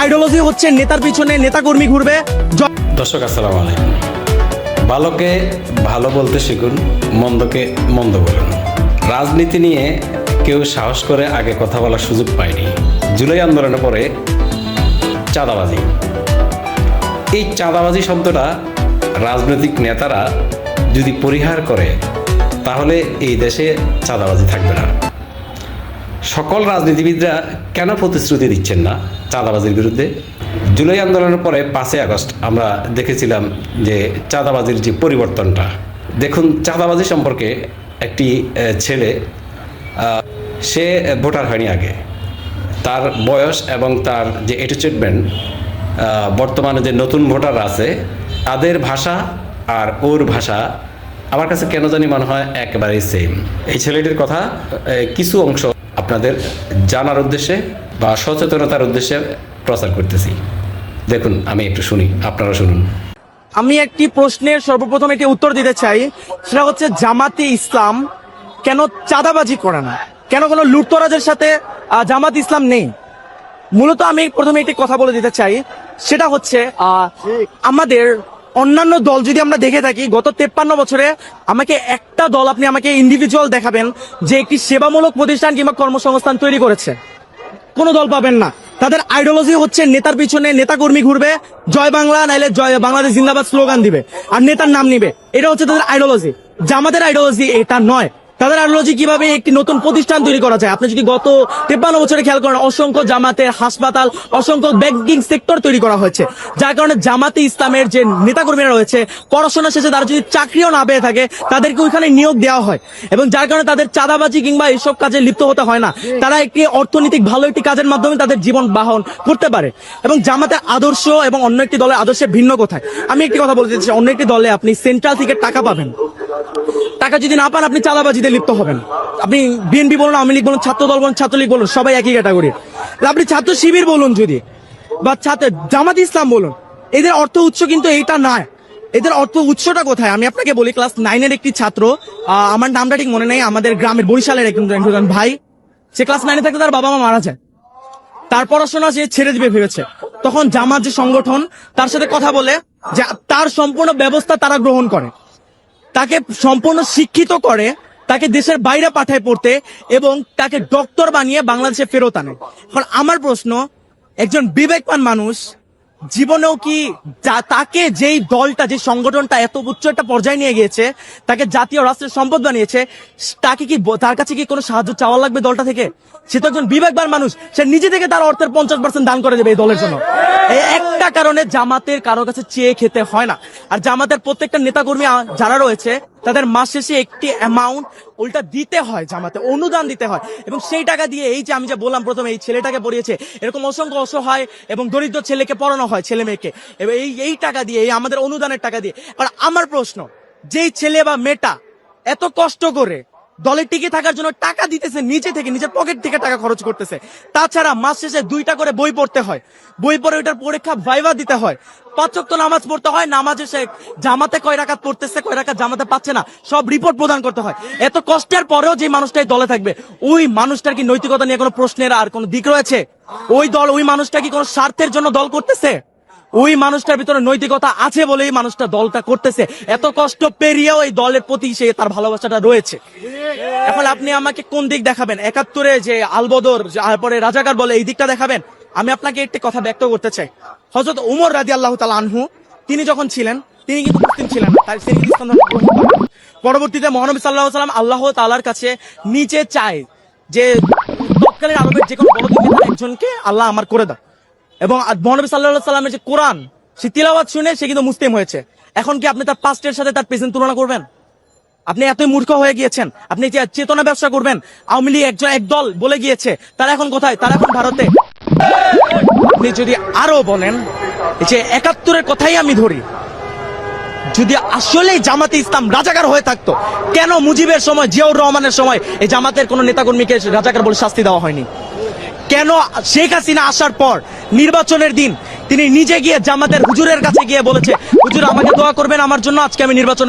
Ideology হচ্ছে নেতার পিছনে নেতাকর্মী ঘুরবে। দর্শক, আসসালামু আলাইকুম। ভালোকে ভালো বলতে শিখুন, মন্দকে মন্দ বলুন। রাজনীতি নিয়ে কেউ সাহস করে আগে কথা বলার সুযোগ পায়নি। জুলাই আন্দোলনের পরে চাঁদাবাজি। এই চাঁদাবাজি শব্দটা রাজনৈতিক নেতারা যদি পরিহার করে, তাহলে এই দেশে চাঁদাবাজি থাকবে না। সকল রাজনীতিবিদরা কেন প্রতিশ্রুতি দিচ্ছেন না চাঁদাবাজির বিরুদ্ধে? জুলাই আন্দোলনের পরে পাঁচই আগস্ট আমরা দেখেছিলাম যে চাঁদাবাজির যে পরিবর্তনটা। দেখুন, চাঁদাবাজি সম্পর্কে একটি ছেলে সে ভোটার হয়নি আগে। তার বয়স এবং তার যে এটিচিভমেন্ট বর্তমানে যে নতুন ভোটার আছে, তাদের ভাষা আর ওর ভাষা আমার কাছে কেন জানি মনে হয় একেবারেই সেম এই ছেলেটির কথা কিছু অংশ আপনাদের জানার উদ্দেশ্যে বা সচেতনতার উদ্দেশ্যে প্রচার করতেছি। দেখুন, আমি একটু শুনি, আপনারা শুনুন। আমি একটি প্রশ্নের সর্বপ্রথম একটি উত্তর দিতে চাই, সেটা হচ্ছে জামাতে ইসলাম কেন চাঁদাবাজি করে না? কেন কোনো লুটতরাজের সাথে জামাত ইসলাম নেই? মূলত আমি প্রথমে একটি কথা বলে দিতে চাই, সেটা হচ্ছে আমাদের অন্যান্য দল যদি আমরা দেখে থাকি, গত তেপ্পান্ন বছরে আমাকে একটা দল আপনি আমাকে ইন্ডিভিজুয়াল দেখাবেন যে একটি সেবামূলক প্রতিষ্ঠান কিংবা কর্মসংস্থান তৈরি করেছে। কোনো দল পাবেন না। তাদের আইডিওলজি হচ্ছে নেতার পিছনে নেতাকর্মী ঘুরবে, জয় বাংলা, নাইলে জয় বাংলাদেশ জিন্দাবাদ স্লোগান দিবে, আর নেতার নাম নিবে। এটা হচ্ছে তাদের আইডিওলজি জামাতের আইডিওলজি এটা নয়। তাদের আইডিওলজি কীভাবে একটি নতুন প্রতিষ্ঠান তৈরি করা যায়? আপনি যদি গত তেপ্পান্ন বছরে খেয়াল করেন, অসংখ্য জামাতের হাসপাতাল, অসংখ্য ব্যাংকিং সেক্টর তৈরি করা হয়েছে। যার কারণে জামাতে ইসলামের যে নেতাকর্মীরা রয়েছে, পড়াশোনা শেষে তারা যদি চাকরিও না পেয়ে থাকে, তাদেরকে ওইখানে নিয়োগ দেওয়া হয়। এবং যার কারণে তাদের চাঁদাবাজি কিংবা এইসব কাজে লিপ্ত হতে হয় না। তারা একটি অর্থনৈতিক ভালো একটি কাজের মাধ্যমে তাদের জীবন বাহন করতে পারে। এবং জামাতের আদর্শ এবং অন্য একটি দলের আদর্শে ভিন্ন কোথায়? আমি একটি কথা বলতে চাই অন্য একটি দলে আপনি সেন্ট্রাল থেকে টাকা পাবেন। টাকা যদি না পান, আপনি চাঁদাবাজিতে লিপ্ত হবেন। আপনি বিএনপি বলুন, আওয়ামী লীগ বলুন ছাত্র দল বলুন, ছাত্রলীগ বলুন, সবাই একই ক্যাটাগরি আপনি ছাত্র শিবির বলুন যদি, বা ছাত্র জামাত ইসলাম বলুন, এদের অর্থ উৎস কিন্তু এইটা নয়। এদের অর্থ উৎসটা কোথায়? আমি আপনাকে বলি ক্লাস নাইনের একটি ছাত্র আমার নামটা ঠিক মনে নেই, আমাদের গ্রামের বরিশালের একজন ভাই, সে ক্লাস নাইনে থাকতে তার বাবা মা মারা যায়। তার পড়াশোনা সে ছেড়ে দিবে ভেবেছে। তখন জামাত যে সংগঠন, তার সাথে কথা বলে যে তার সম্পূর্ণ ব্যবস্থা তারা গ্রহণ করে। তাকে সম্পূর্ণ শিক্ষিত করে, তাকে দেশের বাইরে পাঠায় পড়তে এবং তাকে ডক্টর বানিয়ে বাংলাদেশে ফেরত আনে। এখন আমার প্রশ্ন, একজন বিবেকবান মানুষ জীবনেও কি তাকে যেই দলটা, যে সংগঠনটা এত উচ্চ একটা পর্যায়ে নিয়ে গিয়েছে, তাকে জাতীয় রাষ্ট্রের সম্পদ বানিয়েছে, তাকে কি তার কাছে কি কোনো সাহায্য চাওয়া লাগবে দলটা থেকে? সে তো একজন বিবেকবান মানুষ, সে নিজে থেকে তার অর্থের পঞ্চাশ পার্সেন্ট দান করে দেবে এই দলের জন্য। একটা কারণে জামাতের কারও কাছে চেয়ে খেতে হয় না। আর জামাতের প্রত্যেকটা নেতাকর্মী যারা রয়েছে, তাদের মাস শেষে একটি অ্যামাউন্ট উল্টা দিতে হয় জামাতে, অনুদান দিতে হয়। এবং সেই টাকা দিয়ে এই যে আমি যে বললাম প্রথমে, এই ছেলেটাকে পড়িয়েছে, এরকম অসংখ্য অসহায় এবং দরিদ্র ছেলেকে পড়ানো হয় ছেলে মেয়েকে। এবং এই এই টাকা দিয়ে, এই আমাদের অনুদানের টাকা দিয়ে, আর আমার প্রশ্ন, যেই ছেলে বা মেয়েটা এত কষ্ট করে দলে টিকে থাকার জন্য টাকা দিতেছে, নিজে থেকে, নিজের পকেট থেকে টাকা খরচ করতেছে। তাছাড়া মাস শেষে দুইটা করে বই পড়তে হয়। বই পড়ে ওইটার পরীক্ষা ভাইবা দিতে হয়। পাঁচক নামাজ পড়তে হয়, নামাজে সে জামাতে কয় রাকাত পড়তেছে, কয় রাকাত জামাতে পাচ্ছে না, সব রিপোর্ট প্রদান করতে হয়। এত কষ্টের পরেও যে মানুষটাই দলে থাকবে, ওই মানুষটার কি নৈতিকতা নিয়ে কোনো প্রশ্নের আর কোনো দিক রয়েছে? ওই দল, ওই মানুষটা কি কোনো স্বার্থের জন্য দল করতেছে? ওই মানুষটার ভিতরে নৈতিকতা আছে বলেই মানুষটা দলটা করতেছে। এত কষ্ট পেরিয়েও এই দলের প্রতি সে তার ভালোবাসাটা রয়েছে। এখন আপনি আমাকে কোন দিক দেখাবেন? একাত্তরে যে আলবদর, তারপরে রাজাকার বলে এই দিকটা দেখাবেন? আমি আপনাকে একটি কথা ব্যক্ত করতে চাই। হজরত উমর রাজি আল্লাহ তালা আনহু, তিনি যখন ছিলেন, তিনি কিন্তু মুসলিম ছিলেন। পরবর্তীতে মহানবী সাল্লাহ সাল্লাম আল্লাহ তালার কাছে নিচে চায় যে তৎকালীন আরবের যে কোনো বড় একজনকে আল্লাহ আমার করে দাও। এবং মহানবী সাল্লাহ সাল্লামের যে কোরআন সে তিলাওয়াত শুনে সে কিন্তু মুসলিম হয়েছে। এখন কি আপনি তার পাস্টের সাথে তার প্রেজেন্ট তুলনা করবেন? আপনি এতই মূর্খ হয়ে গিয়েছেন, আপনি চেতনা ব্যবসা করবেন, আওয়ামী লীগ একজন একদল বলে গিয়েছে, তারা এখন কোথায়? তারা এখন ভারতে। আপনি যদি আরও বলেন যে একাত্তরের কথাই আমি ধরি, যদি আসলেই জামাতে ইসলাম রাজাকার হয়ে থাকতো, কেন মুজিবের সময়, জিয়াউর রহমানের সময় এই জামাতের কোন নেতাকর্মীকে রাজাকার বলে শাস্তি দেওয়া হয়নি? কেন শেখ হাসিনা আসার পর নির্বাচনের দিন তিনি নিজে গিয়ে জামাতের হুজুরের কাছে গিয়ে বলেছে, হুজুর, আমাকে দোয়া করবেন, আমার জন্য আজকে আমি নির্বাচনে